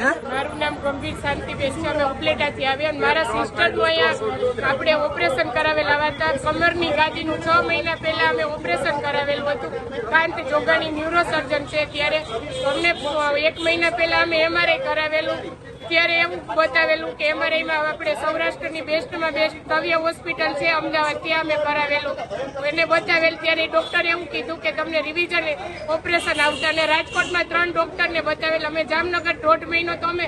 મારું નામ ગંભીર શાંતિબેન છે. અમે ઉપલેટાથી આવ્યા અને મારા સિસ્ટરનું અહીંયા આપણે ઓપરેશન કરાવેલા હતા. કમરની ગાદીનું છ મહિના પહેલા અમે ઓપરેશન કરાવેલું હતું. કાંત જોગાણી ન્યુરોસર્જન છે ત્યારે અમને એક મહિના પહેલા અમે એમઆરઆઈ કરાવેલું. ત્યારે એવું બતાવેલું કે એમઆરઆઈમાં આપણે સૌરાષ્ટ્રની બેસ્ટમાં બેસ્ટ તવ્ય હોસ્પિટલ છે, અમદાવાદ, ત્યાં અમે કરાવેલું. એને બતાવેલ ત્યારે ડોક્ટરે એવું કીધું કે તમને રિવિઝન ઓપરેશન આવતા અને રાજકોટમાં ત્રણ ડોક્ટરને બતાવેલ. અમે જામનગર દોઢ મહિનો તો અમે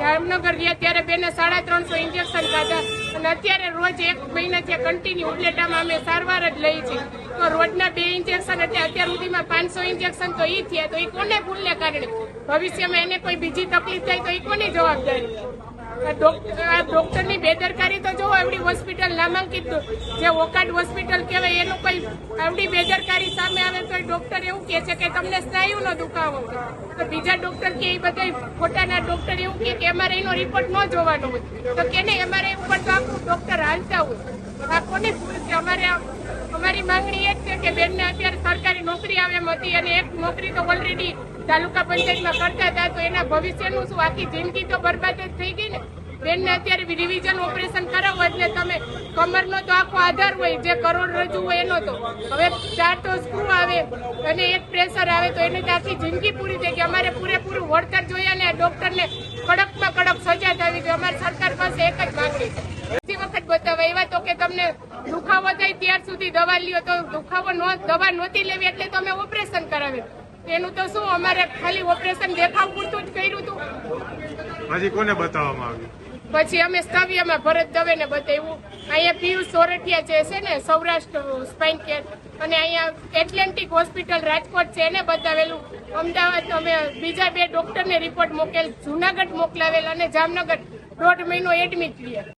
જામનગર ગયા ત્યારે બેને સાડા ત્રણસો ઇન્જેક્શન ખાધા. અને અત્યારે રોજ એક મહિનાથી કન્ટિન્યુ ઉપલેટામાં અમે સારવાર જ લઈ છીએ. તો રોજના બે ઇન્જેક્શન હતા, અત્યાર સુધીમાં પાંચસો ઇન્જેક્શન તો ઈ થયા, તો એ કોને ભૂલને કારણે? ભવિષ્યમાં એને કોઈ બીજી તકલીફ થાય તો એ કોની જવાબદારી? ડોક્ટરની બેદરકારી તો જો આવડી હોસ્પિટલ નામાંકિત જે ઓકાડ હોસ્પિટલ કહેવાય, એનું કોઈ આવડી બેદરકારી સામે આવે તો ડોક્ટર એવું કહે છે કે તમને સ્નાયુનો દુખાવો. તો બીજા ડોક્ટર કે એ બધા ખોટાના ડોક્ટર એવું કે અમારે એનો રિપોર્ટ ન જોવાનો હોય. તો કે નહીં અમારે ઉપર તો આખું ડોક્ટર હાલતા હોય? આ કોની અમારે અમારી માંગણી એ જ છે કે બેનને અત્યારે નોકરી આવે એમ અને એક નોકરી તો ઓલરેડી તાલુકા પંચાયતમાં કરતા હતા, તો એના ભવિષ્યનું શું? આખી જિંદગી તો બરબાદ જ થઈ ગઈ ને? બેનને અત્યારે રિવિઝન ઓપરેશન કરાવો એટલે તમે કમરનો તો આખો આધાર હોય, જે કરોડરજ્જુ હોય એનો તો. હવે ચાર તો સ્ક્રૂ આવે અને એક પ્રેશર આવે, તો એની આખી જિંદગી પૂરી થઈ ગઈ. અમારે પૂરેપૂરું વળતર જોઈએ અને આ ડોક્ટરને કડકમાં કડક સજા થવી જોઈએ અમારી સરકાર પાસે એક જ માંગણી છે બીજી વખત બતાવે તો કે તમને દુખાવો થાય ત્યાર સુધી દવા લ્યો તો દુખાવો દવા નહોતી લેવી એટલે તો અમે ઓપરેશન કરાવ્યું એનું તો શું અમારે ખાલી ઓપરેશન દેખાવ પૂરતું જ કર્યું હતું. હજી કોને બતાવવામાં આવ્યું? પછી અમે સ્તવ્યમાં ભરત દવેને બતાવ્યું. અહીંયા પિયુષ સોરઠિયા જે છે ને સૌરાષ્ટ્ર સ્પાઇન કેર અને અહીંયા એટલેન્ટિક હોસ્પિટલ રાજકોટ છે એને બતાવેલું. અમદાવાદ અમે બીજા બે ડોક્ટરને રિપોર્ટ મોકેલ જુનાગઢ મોકલાવેલ અને જામનગર દોઢ મહિનો એડમિટ રહ્યા